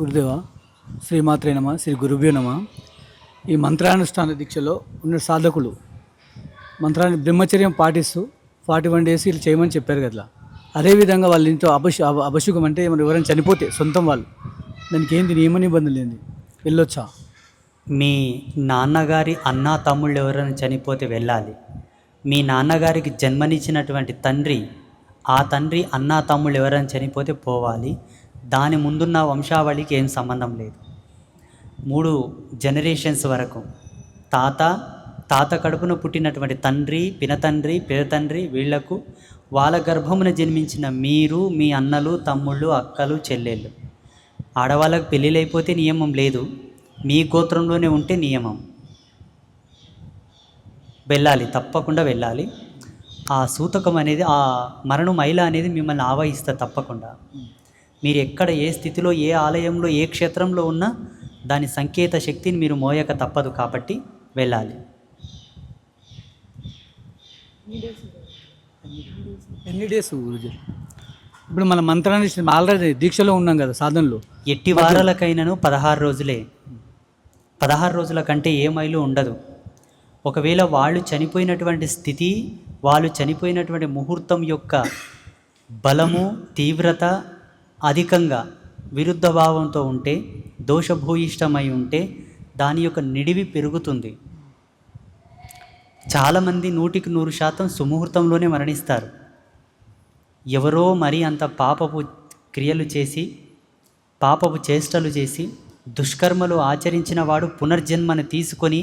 గురుదేవ శ్రీమాత్రే నమ శ్రీ గురుభ్యో నమ. ఈ మంత్రానుష్ఠాన దీక్షలో ఉన్న సాధకులు మంత్రాన్ని బ్రహ్మచర్యం పాటిస్తూ ఫార్టీ వన్ డేస్ వీళ్ళు చేయమని చెప్పారు కదా అదేవిధంగా వాళ్ళ ఇంట్లో అభశు అభశుకం అంటే ఏమైనా ఎవరైనా చనిపోతే సొంతం వాళ్ళు దానికి ఏంది నియమ నిబంధనలు ఏంది? వెళ్ళొచ్చా? మీ నాన్నగారి అన్న తమ్ముళ్ళు ఎవరైనా చనిపోతే వెళ్ళాలి. మీ నాన్నగారికి జన్మనిచ్చినటువంటి తండ్రి ఆ తండ్రి అన్నా తమ్ముళ్ళు ఎవరైనా చనిపోతే పోవాలి. దాని ముందున్న వంశావళికి ఏం సంబంధం లేదు. మూడు జనరేషన్స్ వరకు తాత తాత కడుపున పుట్టినటువంటి తండ్రి పినతండ్రి పిరతండ్రి వీళ్ళకు వాళ్ళ గర్భమున జన్మించిన మీరు మీ అన్నలు తమ్ముళ్ళు అక్కలు చెల్లెళ్ళు. ఆడవాళ్ళకు పెళ్ళిళ్ళైపోతే నియమం లేదు. మీ గోత్రంలోనే ఉంటే నియమం. వెళ్ళాలి తప్పకుండా వెళ్ళాలి. ఆ సూతకం అనేది ఆ మరణం మైల అనేది మిమ్మల్ని ఆవహిస్తుంది తప్పకుండా. మీరు ఎక్కడ ఏ స్థితిలో ఏ ఆలయంలో ఏ క్షేత్రంలో ఉన్నా దాని సంకేత శక్తిని మీరు మోయక తప్పదు కాబట్టి వెళ్ళాలి. ఎన్ని డేస్ ఇప్పుడు మన మంత్రాన్ని ఆల్రెడీ దీక్షలో ఉన్నాం కదా సాధనలో. ఎట్టి వారాలకైనను పదహారు రోజులే. పదహారు రోజుల కంటే ఏ మైలు ఉండదు. ఒకవేళ వాళ్ళు చనిపోయినటువంటి స్థితి వాళ్ళు చనిపోయినటువంటి ముహూర్తం యొక్క బలము తీవ్రత అధికంగా విరుద్ధ భావంతో ఉంటే దోషభూయిష్టమై ఉంటే దాని యొక్క నిడివి పెరుగుతుంది. చాలామంది నూటికి నూరు శాతం సుముహూర్తంలోనే మరణిస్తారు. ఎవరో మరీ అంత పాపపు క్రియలు చేసి పాపపు చేష్టలు చేసి దుష్కర్మలు ఆచరించిన వాడు పునర్జన్మను తీసుకొని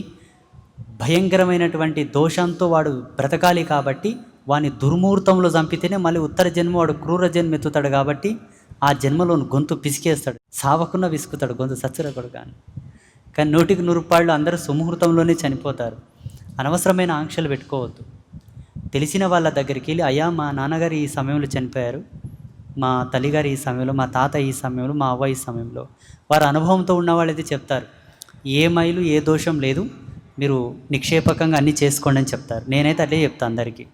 భయంకరమైనటువంటి దోషంతో వాడు బ్రతకాలి కాబట్టి వాని దుర్ముహూర్తంలో చంపితేనే మళ్ళీ ఉత్తర జన్మ వాడు క్రూర జన్మ ఎత్తుతాడు కాబట్టి ఆ జన్మలోని గొంతు పిసికేస్తాడు సావకుండా విసుకుతాడు గొంతు సచ్చరకడు కానీ కానీ నూటికి నూరు రూపాయలు అందరూ సుముహూర్తంలోనే చనిపోతారు. అనవసరమైన ఆంక్షలు పెట్టుకోవద్దు. తెలిసిన వాళ్ళ దగ్గరికి వెళ్ళి అయ్యా మా నాన్నగారు ఈ సమయంలో చనిపోయారు. మా తల్లిగారు ఈ సమయంలో మా తాత ఈ సమయంలో మా అవ్వ ఈ సమయంలో. వారు అనుభవంతో ఉన్న వాళ్ళైతే చెప్తారు ఏ మైలు ఏ దోషం లేదు. మీరు నిక్షేపకంగా అన్నీ చేసుకోండి అని చెప్తారు. నేనైతే అదే చెప్తాను అందరికీ.